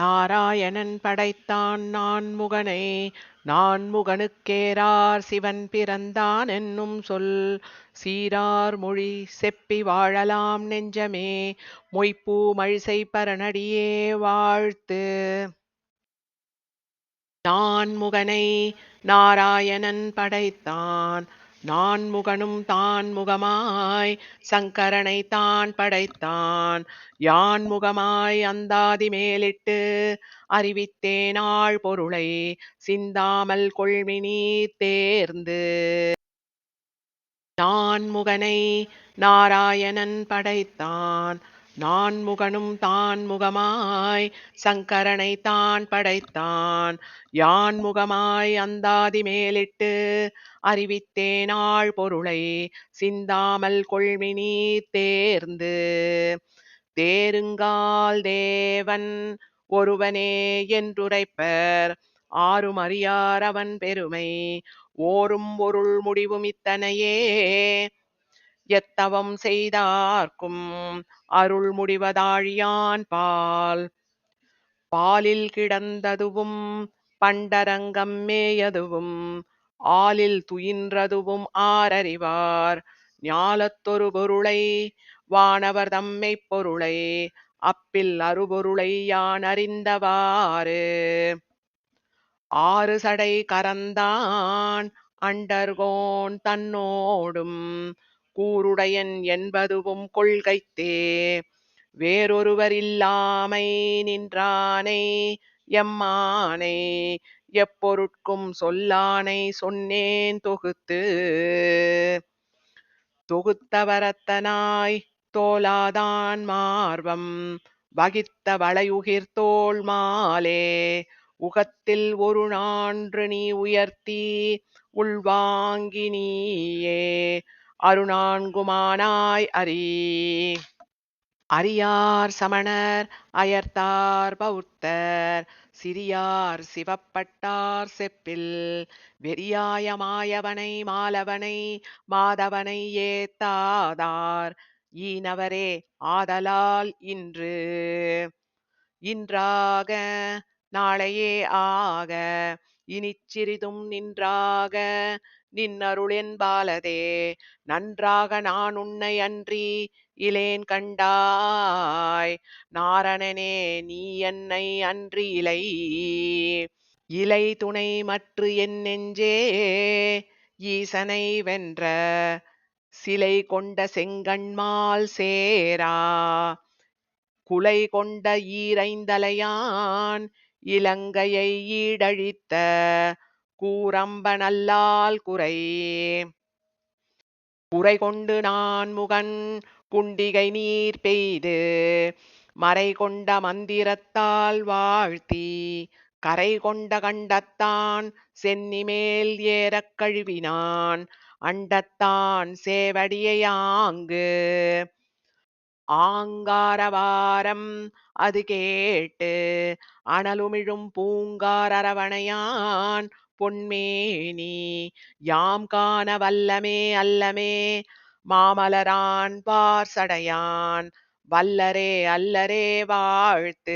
நாராயணன் படைத்தான் நான்முகனை நான்முகனுக்கேரார் சிவன் பிறந்தான் என்னும் சொல். சீரார் மொழி செப்பி வாழலாம் நெஞ்சமே மொய்ப்பூ மழிசை பரநடியே வாழ்த்து. நான்முகனை நாராயணன் படைத்தான் நான்முகனும் தான் முகமாய் சங்கரனை தான் படைத்தான். யான் முகமாய் அந்தாதி மேலிட்டு அறிவித்தேனாள் பொருளை சிந்தாமல் கொள்மினி தேர்ந்து. நான்முகனை நாராயணன் படைத்தான். நான்முகனும் தான் முகமாய் சங்கரனை தான் படைத்தான். யான் முகமாய் அந்தாதி மேலிட்டு அறிவித்தேனாள் பொருளை சிந்தாமல் கொள்மினி தேர்ந்து. தேருங்கால் தேவன் ஒருவனே என்றுரைப்பர். ஆறும் அறியார் அவன் பெருமை. ஓரும் பொருள் முடிவும் இத்தனையே எத்தவம் செய்தார்க்கும் அருள் முடிவதாழியான் பால். பாலில் கிடந்ததுவும் பண்டரங்கம் மேயதுவும் ஆலில் துயின்றதுவும் ஆரறிவார் ஞாலத்தொரு பொருளை வானவர் தம்மை பொருளை அப்பில் அருபொருளை யான் அறிந்தவாறு ஆறு சடை கரந்தான் அண்டர்கோன் தன்னோடும் கூருடையன் என்பதுவும் கொள்கைத்தே. வேறொருவர் இல்லாமை நின்றானை எம்மானை எப்பொருட்கும் சொல்லானை சொன்னேன் தொகுத்து. தொகுத்தவரத்தனாய் தோலாதான் மார்வம் வகித்த வளையுகிர் மாலே. உகத்தில் ஒரு நான்று நீ உயர்த்தி உள்வாங்கி நீயே. அருணான்குமானாய் அரி. அரியார் சமணர் அயர்த்தார் பௌத்தர் சிறியார் சிவப்பட்டார் செப்பில். வெறியாய மாயவனை மாலவனை மாதவனை ஏத்தாதார். ஈனவரே ஆதலால் இன்று. இன்றாக நாளையே ஆக இனிச்சிறிதும் சிறிதும் நின்றாக நின்னருளென்பாலதே நன்றாக நான் உன்னை அன்றி இலேன் கண்டாய் நாரணனே நீ என்னை அன்றி இலை இலை துணை மற்று என் நெஞ்சே ஈசனை வென்ற சிலை கொண்ட செங்கண்மால் சேரா குலை கொண்ட ஈரைந்தலையான் இலங்கையை ஈடழித்த கூரம்பனல்லால் குறை. குறை கொண்டு நான் முகன் குண்டிகை நீர் பெய்து மறை கொண்ட மந்திரத்தால் வாழ்த்தி கரை கொண்ட கண்டத்தான் சென்னிமேல் ஏறக் கழுவினான் அண்டத்தான் சேவடியாங்கு ஆங்காரவாரம் அது கேட்டு அனலுமிழும் பூங்காரரவணையான் பொன்மேனி யாம் காண வல்லமே அல்லமே மாமலரான் பார் சடையான் வல்லரே அல்லரே வாழ்த்து.